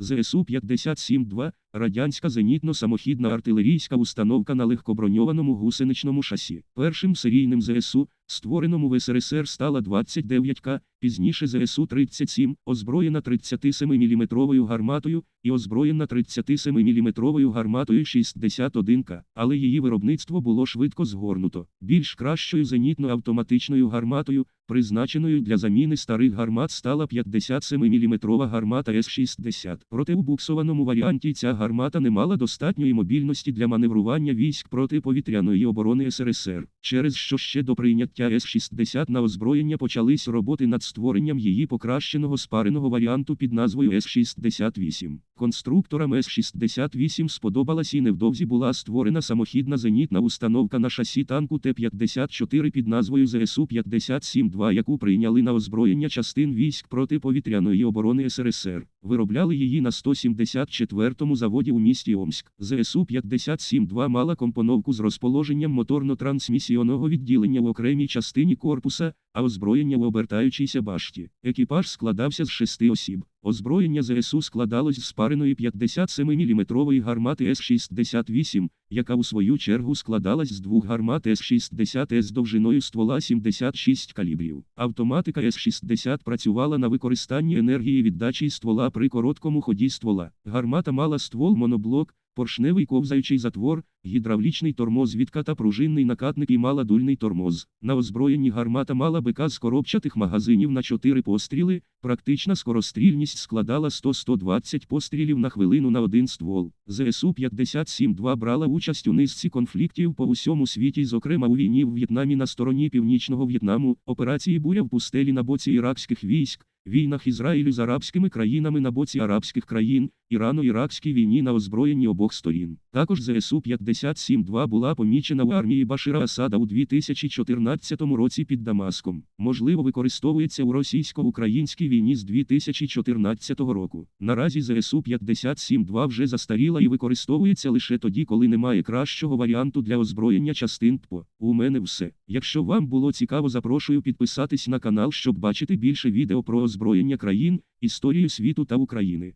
ЗСУ-57-2 – радянська зенітно-самохідна артилерійська установка на легкоброньованому гусеничному шасі. Першим серійним ЗСУ, створеному в СРСР, стала 29К, пізніше ЗСУ-37, озброєна 37-мм гарматою і озброєна 37-мм гарматою 61К, але її виробництво було швидко згорнуто. Більш кращою зенітно-автоматичною гарматою, призначеною для заміни старих гармат, стала 57-мм гармата С-60. Проте у буксованому варіанті ця гармата не мала достатньої мобільності для маневрування військ протиповітряної оборони СРСР, через що ще до прийняття С-60 на озброєння почались роботи над створенням її покращеного спареного варіанту під назвою С-68. Конструкторам С-68 сподобалась і невдовзі була створена самохідна зенітна установка на шасі танку Т-54 під назвою ЗСУ-57-2, яку прийняли на озброєння частин військ протиповітряної оборони СРСР. Виробляли її на 174-му заводі у місті Омськ. ЗСУ-57-2 мала компоновку з розположенням моторно-трансмісійного відділення в окремій частині корпуса, а озброєння в обертаючійся башті. Екіпаж складався з шести осіб. Озброєння ЗСУ складалось з спареної 57-мм гармати С-68, яка у свою чергу складалась з двох гармат С-60 з довжиною ствола 76 калібрів. Автоматика С-60 працювала на використанні енергії віддачі ствола при короткому ході ствола. Гармата мала ствол моноблок, поршневий ковзаючий затвор, гідравлічний тормоз відка та пружинний накатник і мала дульний тормоз. На озброєнні гармата мала БК з коробчатих магазинів на 4 постріли, практична скорострільність складала 100-120 пострілів на хвилину на один ствол. ЗСУ-57-2 брала участь у низці конфліктів по усьому світі, зокрема у війні в В'єтнамі на стороні Північного В'єтнаму, операції буря в пустелі на боці іракських військ, війнах Ізраїлю з арабськими країнами на боці арабських країн, Ірано-Іракській війні на озброєнні обох сторін. Також ЗСУ-57-2 була помічена в армії Башира Асада у 2014 році під Дамаском. Можливо, використовується у російсько-українській війні з 2014 року. Наразі ЗСУ-57-2 вже застаріла і використовується лише тоді, коли немає кращого варіанту для озброєння частин ТПО. У мене все. Якщо вам було цікаво, запрошую підписатись на канал, щоб бачити більше відео про озброєння країн, історію світу та України.